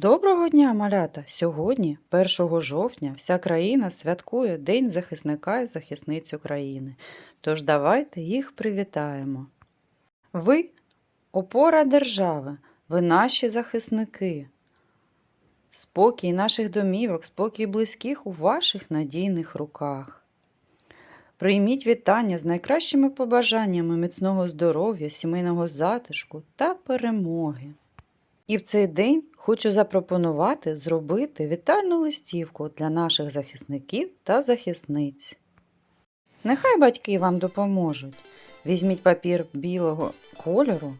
Доброго дня, малята! Сьогодні, 1 жовтня, вся країна святкує День захисника і захисниць України. Тож давайте їх привітаємо. Ви опора держави, ви наші захисники. Спокій наших домівок, спокій близьких у ваших надійних руках. Прийміть вітання з найкращими побажаннями міцного здоров'я, сімейного затишку та перемоги. І в цей день хочу запропонувати зробити вітальну листівку для наших захисників та захисниць. Нехай батьки вам допоможуть. Візьміть папір білого кольору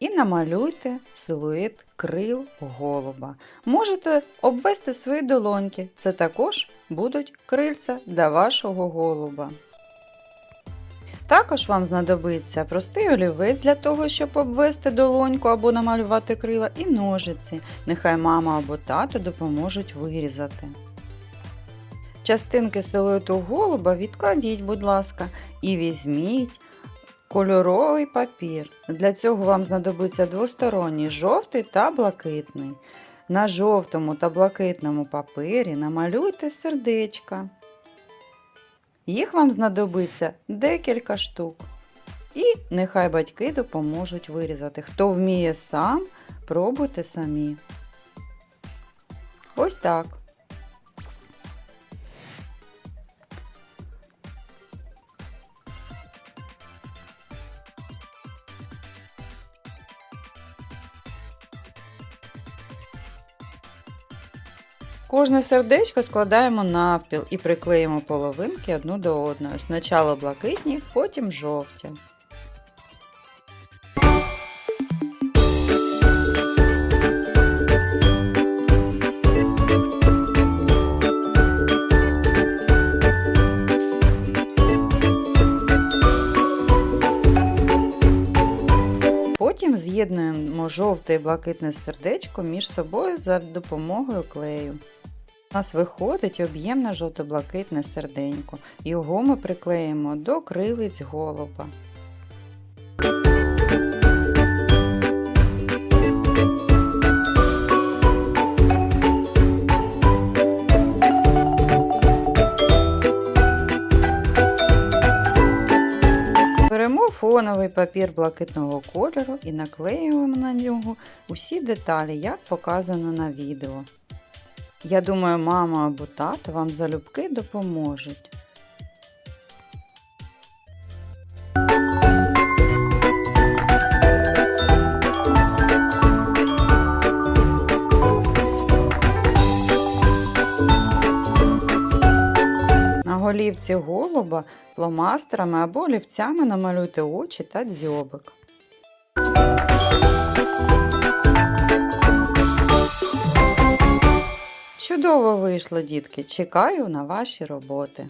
і намалюйте силует крил голуба. Можете обвести свої долоньки. Це також будуть крильця для вашого голуба. Також вам знадобиться простий олівець для того, щоб обвести долоньку або намалювати крила, і ножиці. Нехай мама або тато допоможуть вирізати. Частинки силуету голуба відкладіть, будь ласка, і візьміть кольоровий папір. Для цього вам знадобиться двосторонній жовтий та блакитний. На жовтому та блакитному папері намалюйте сердечка. Їх вам знадобиться декілька штук. І нехай батьки допоможуть вирізати. Хто вміє сам, пробуйте самі. Ось так. Кожне сердечко складаємо навпіл і приклеїмо половинки одну до одної. Спочатку блакитні, потім жовті. Потім з'єднуємо жовте і блакитне сердечко між собою за допомогою клею. У нас виходить об'ємне жовто-блакитне серденько. Його ми приклеїмо до крилиць голуба. Беремо фоновий папір блакитного кольору і наклеюємо на нього усі деталі, як показано на відео. Я думаю, мама або тато вам залюбки допоможуть. На голівці голуба фломастерами або олівцями намалюйте очі та дзьобик. Чудово вийшло, дітки! Чекаю на ваші роботи.